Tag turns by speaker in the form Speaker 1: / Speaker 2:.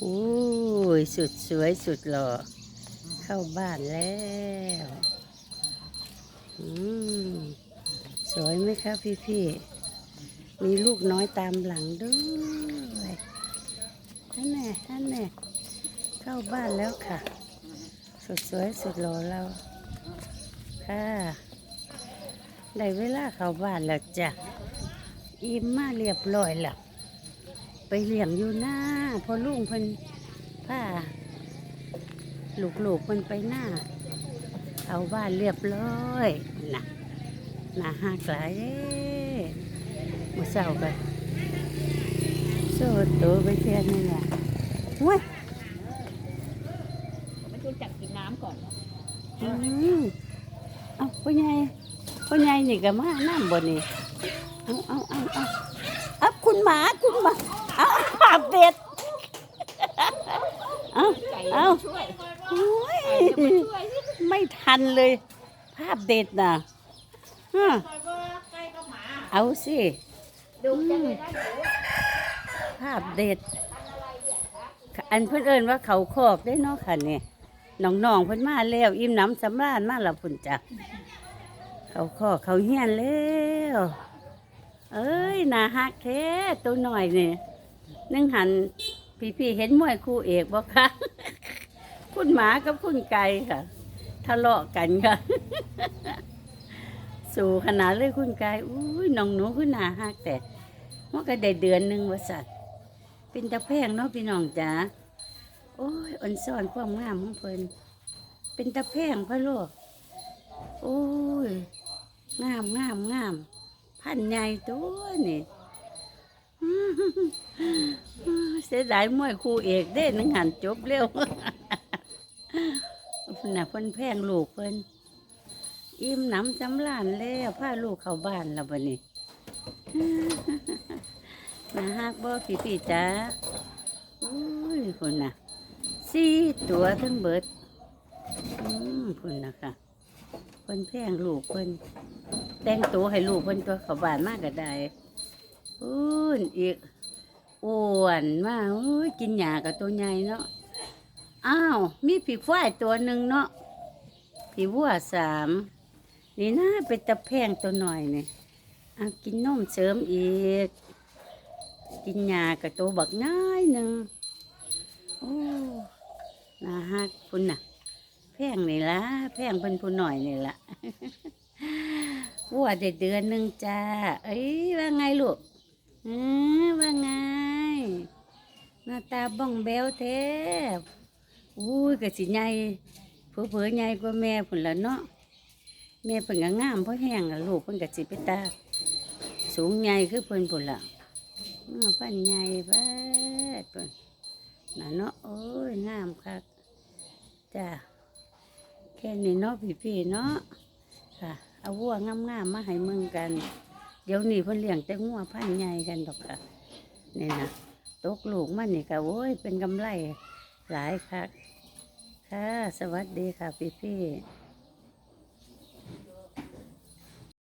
Speaker 1: โอ้ยสุดสวยสุดหล่อเข้าบ้านแล้วอืมสวยไหมครับพี่พี่ๆมีลูกน้อยตามหลังด้วยนั่นแน่นั่นแน่เข้าบ้านแล้วค่ะ สุดสวยสุดหล่อเราค่ะได้เวลาเข้าบ้านแล้วจ้ะอิ่มมาเรียบร้อยแล้ว ไปเลี้ยงอยู่หน้าพอลุงเพิ่นผ้าลูกๆเพิ่นไปหน้า เอาบ้านเรียบร้อยนะน่าหักหลายเด้มื่อเช้ากันโซ่ตัวไปแค่นี้แหละเว้ย
Speaker 2: ไม่รู้จักกินน้ำก่อน
Speaker 1: อืมเอาพ่อใหญ่พ่อใหญ่นี่ก็มาน้ำบ่นี่เอาเอาเอาเอาเอาคุณหมาคุณหมา เอาภาพเด็ดเอาเอา
Speaker 2: ช่วย
Speaker 1: โอ้ย
Speaker 2: ไม่
Speaker 1: ทันเลย ภาพเด็ดน่ะฮะเอาสิ
Speaker 2: ดูจะเลยได้
Speaker 1: ภาพเด็ด อันเพื่อนเอินว่าเขาคอกได้เนาะค่ะเนี่ยน้องๆเพิ่นมาแล้ว อิ่มน้ำสำราญมาและพุ่นจ้ะเขาคอกเขาเฮียนแล้ว เอ้ยน่าฮักแท้ตัวหน่อยเนี่ย นึ่งหันพี่ๆเห็นมวยคู่เอกบ่คะคุณหมากับคุณไก่ค่ะทะเลาะกันค่ะ สู่ขนาดเลยคุณไก่อุ้ยน้องหนูคือน่าฮักแต่มันก็ได้เดือนหนึ่งว่าสัตว์เป็นตะแพงเนาะพี่น้องจ๋าโอ้ยอ่อนซ่อนความงามของเพิ่นเป็นตะแพงพะโลก โอ้ย งามงามงาม พันใหญ่ตัวนี่ เสียดายมวยคู่เอกเด้หนังหันจบเร็วน่ะเพิ่นแพงลูกเพิ่นอิ่มหนำสำลานแล้วพาลูกเข้าบ้านแล้วบัดนี้นะฮักบ่พี่พี่จ้าอุ้ยคนน่ะสี่ตัวทั้งเบิดอืมคนน่ะค่ะเพิ่นแพงลูกเพิ่นแต่งตัวให้ลูกเพิ่นตัวเข้าบ้านมากก็ได้อุ้นอีก อ้วนมากกินหญ้ากับตัวใหญ่เนาะอ้าวมีผีฝ้ายตัวหนึ่งเนาะผีวัวสามนี่นะเป็นตะแพงตัวหน่อยเนี่เอากินนมเสริมอีก กินยากับตัวบักง่ายหนึ่งโอ้น่าฮักคุณน่ะ แพงนี่ละแพงเพิ่นผู้หน่อยนี่ละวัวได้เดือนหนึ่งจ้า เอ้ยว่าไงลูกออว่าไงห น้าตาบ้องแบวแท้อุ้ยกะสิใหญ่เผื่อเผื่อๆใหญ่กว่าแม่พุ่นละเนาะแม่เพิ่นก็งามเพราะแห้งอะลูกเพิ่นก็สิไปตา สูงใหญ่คือเพิ่นพุ่นละอ้าวพันใหญ่เบิดเพิ่นน่ะเนาะโอ้ยงามคักจ้าแค่นี้เนาะพี่ๆเนาะค่ะเอาวัวงามๆมาให้มึงกัน เดี๋ยวนี้เพิ่นเลี้ยงแต่งัวพันใหญ่กันดอกค่ะนี่นะ ตกลูกมันนี่ก็โอ้ยเป็นกำไรหลายคักค่ะ สวัสดีค่ะพี่พี่